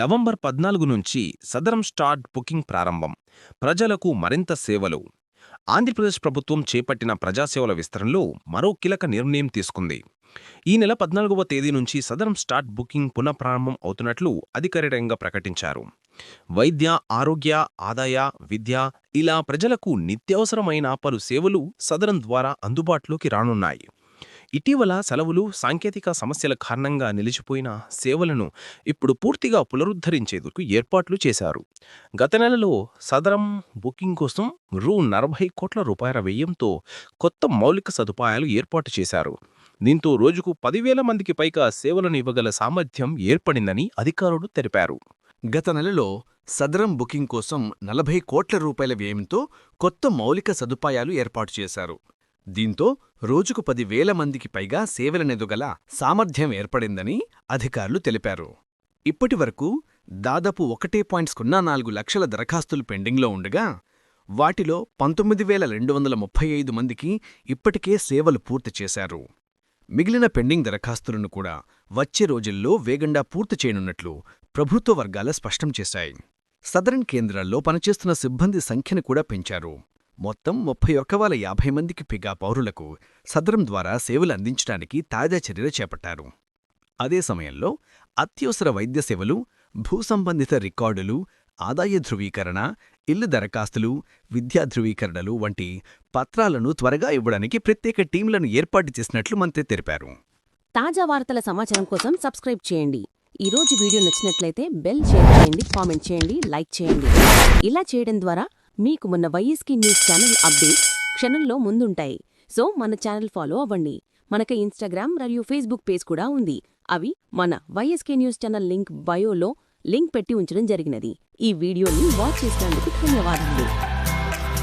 November పద్నాలుగు నుంచి సదరం start booking ప్రారంభం. ప్రజలకు మరింత సేవలు. ఆంధ్రప్రదేశ్ ప్రభుత్వం చేపట్టిన ప్రజాసేవల విస్తరణలో మరో కీలక నిర్ణయం తీసుకుంది. ఈ నెల పద్నాలుగవ తేదీ నుంచి సదరం స్టార్ట్ బుకింగ్ పునఃప్రారంభం అవుతున్నట్లు అధికారికంగా ప్రకటించారు. వైద్య ఆరోగ్య ఆదాయ విద్య ఇలా ప్రజలకు నిత్యావసరమైన పలు సేవలు సదరం ద్వారా అందుబాటులోకి రానున్నాయి. ఇటీవల సెలవులు సాంకేతిక సమస్యల కారణంగా నిలిచిపోయిన సేవలను ఇప్పుడు పూర్తిగా పునరుద్ధరించేందుకు ఏర్పాట్లు చేశారు. గత నెలలో సదరం బుకింగ్ కోసం రూ నలభై కోట్ల రూపాయల వ్యయంతో కొత్త మౌలిక సదుపాయాలు ఏర్పాటు చేశారు. దీంతో రోజుకు పదివేల మందికి పైగా సేవలను ఇవ్వగల సామర్థ్యం ఏర్పడిందని అధికారులు తెలిపారు. గత నెలలో సదరం బుకింగ్ కోసం నలభై కోట్ల రూపాయల వ్యయంతో కొత్త మౌలిక సదుపాయాలు ఏర్పాటు చేశారు. దీంతో రోజుకు పదివేల మందికి పైగా సేవలనెదుగల సామర్థ్యం ఏర్పడిందని అధికారులు తెలిపారు. ఇప్పటివరకు దాదాపు ఒకటే పాయింట్ సున్నా నాలుగు లక్షల దరఖాస్తులు పెండింగ్లో ఉండగా వాటిలో పంతొమ్మిది వేల రెండు వందల ముప్పై ఐదు మందికి ఇప్పటికే సేవలు పూర్తి చేశారు. మిగిలిన పెండింగ్ దరఖాస్తులను కూడా వచ్చే రోజుల్లో వేగంగా పూర్తి చేయనున్నట్లు ప్రభుత్వ వర్గాల స్పష్టం చేశాయి. సదరన్ కేంద్రాల్లో పనిచేస్తున్న సిబ్బంది సంఖ్యను కూడా పెంచారు. మొత్తం ముప్పై ఒక్క వేల యాభై మందికి పిగా పౌరులకు సదరం ద్వారా సేవలు అందించడానికి తాజా చర్యలు చేపట్టారు. అదే సమయంలో అత్యవసర వైద్య సేవలు భూసంబంధిత రికార్డులు ఆదాయ ధృవీకరణ ఇల్లు దరఖాస్తులు విద్యా ధృవీకరణలు వంటి పత్రాలను త్వరగా ఇవ్వడానికి ప్రత్యేక టీంలను ఏర్పాటు చేసినట్లు మంత్రి తెలిపారు. తాజా వార్తల సమాచారం కోసం సబ్స్క్రైబ్ చేయండి. ఈ రోజు వీడియో నచ్చినట్లయితే బెల్ షేర్ చేయండి కామెంట్ చేయండి లైక్ చేయండి. ఇలా చేయడం ద్వారా మీకు మొన్న వైఎస్కి న్యూస్ ఛానల్ అప్డేట్ క్షణంలో ముందుంటాయి. సో మన ఛానల్ ఫాలో అవ్వండి. మనకి ఇన్స్టాగ్రామ్ మరియు ఫేస్బుక్ పేజ్ కూడా ఉంది. అవి మన వైఎస్కే న్యూస్ ఛానల్ లింక్ బయోలో లింక్ పెట్టి ఉంచడం జరిగినది. ఈ వీడియోని వాచ్ చేసినందుకు ధన్యవాదాలు